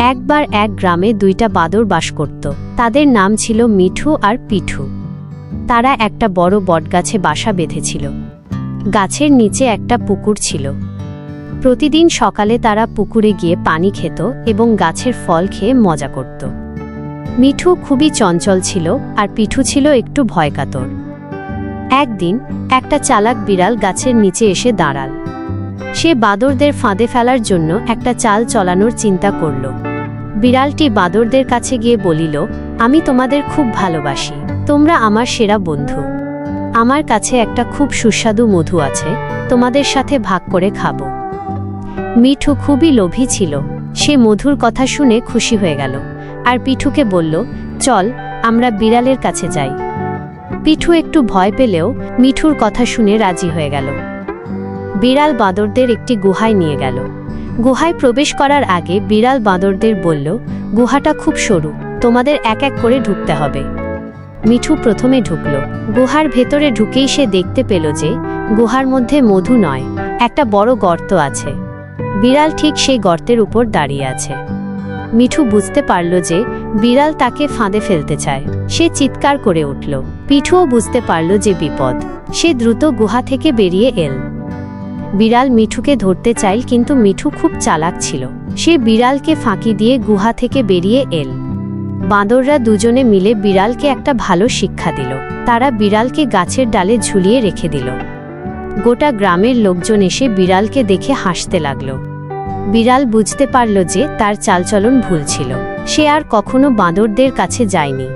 একবার এক গ্রামে দুইটা বাদর বাস করত। তাদের নাম ছিল মিঠু আর পিঠু। তারা একটা বড় বটগাছে বাসা বেঁধেছিল। গাছের নিচে একটা পুকুর ছিল। প্রতিদিন সকালে তারা পুকুরে গিয়ে পানি খেত এবং গাছের ফল খেয়ে মজা করত। মিঠু খুবই চঞ্চল ছিল আর পিঠু ছিল একটু ভয়কাতর। একদিন একটা চালাক বিড়াল গাছের নিচে এসে দাঁড়াল। সে বাদরদের ফাঁদে ফেলার জন্য একটা চাল চলানোর চিন্তা করল। বিড়ালটি বাদরদের কাছে গিয়ে বলিল, আমি তোমাদের খুব ভালোবাসি। তোমরা আমার সেরা বন্ধু। আমার কাছে একটা খুব সুস্বাদু মধু আছে। তোমাদের সাথে ভাগ করে খাব মিঠু খুবই লোভী ছিল। সে মধুর কথা শুনে খুশি হয়ে গেল। আর পিঠুকে বলল, চল, আমরা বিড়ালের কাছে যাই পিঠু একটু ভয় পেলেও মিঠুর কথা শুনে রাজি হয়ে গেল। বিড়াল বাঁদরদের একটি গুহায় নিয়ে গেল। গুহায় প্রবেশ করার আগে বিড়াল বাঁদরদের বলল, গুহাটা খুব সরু, তোমাদের এক এক করে ঢুকতে হবে। মিঠু প্রথমে ঢুকল। গুহার ভেতরে ঢুকেই সে দেখতে পেল যে, গুহার মধ্যে মধু নয়, একটা বড় গর্ত আছে। বিড়াল ঠিক সেই গর্তের উপর দাঁড়িয়ে আছে। মিঠু বুঝতে পারল যে, বিড়াল তাকে ফাঁদে ফেলতে চায়। সে চিৎকার করে উঠল। পিঠুও বুঝতে পারল যে বিপদ। সে দ্রুত গুহা থেকে বেরিয়ে এল। বিড়াল মিঠুকে ধরতে চাইল, কিন্তু মিঠু খুব চালাক ছিল। সে বিড়ালকে ফাঁকি দিয়ে গুহা থেকে বেরিয়ে এল। বাঁদররা দুজনে মিলে বিড়ালকে একটা ভালো শিক্ষা দিল। তারা বিড়ালকে গাছের ডালে ঝুলিয়ে রেখে দিল। গোটা গ্রামের লোকজন এসে বিড়ালকে দেখে হাসতে লাগল। বিড়াল বুঝতে পারল যে তার চালচলন ভুল ছিল। সে আর কখনো বাঁদরদের কাছে যায়নি।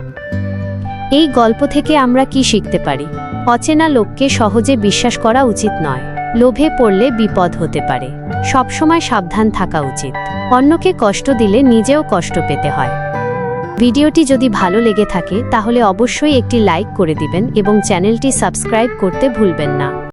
এই গল্প থেকে আমরা কি শিখতে পারি? অচেনা লোককে সহজে বিশ্বাস করা উচিত নয়। লোভে পড়লে বিপদ হতে পারে। সবসময় সাবধান থাকা উচিত। অন্যকে কষ্ট দিলে নিজেও কষ্ট পেতে হয়। ভিডিওটি যদি ভালো লেগে থাকে, তাহলে অবশ্যই একটি লাইক করে দিবেন এবং চ্যানেলটি সাবস্ক্রাইব করতে ভুলবেন না।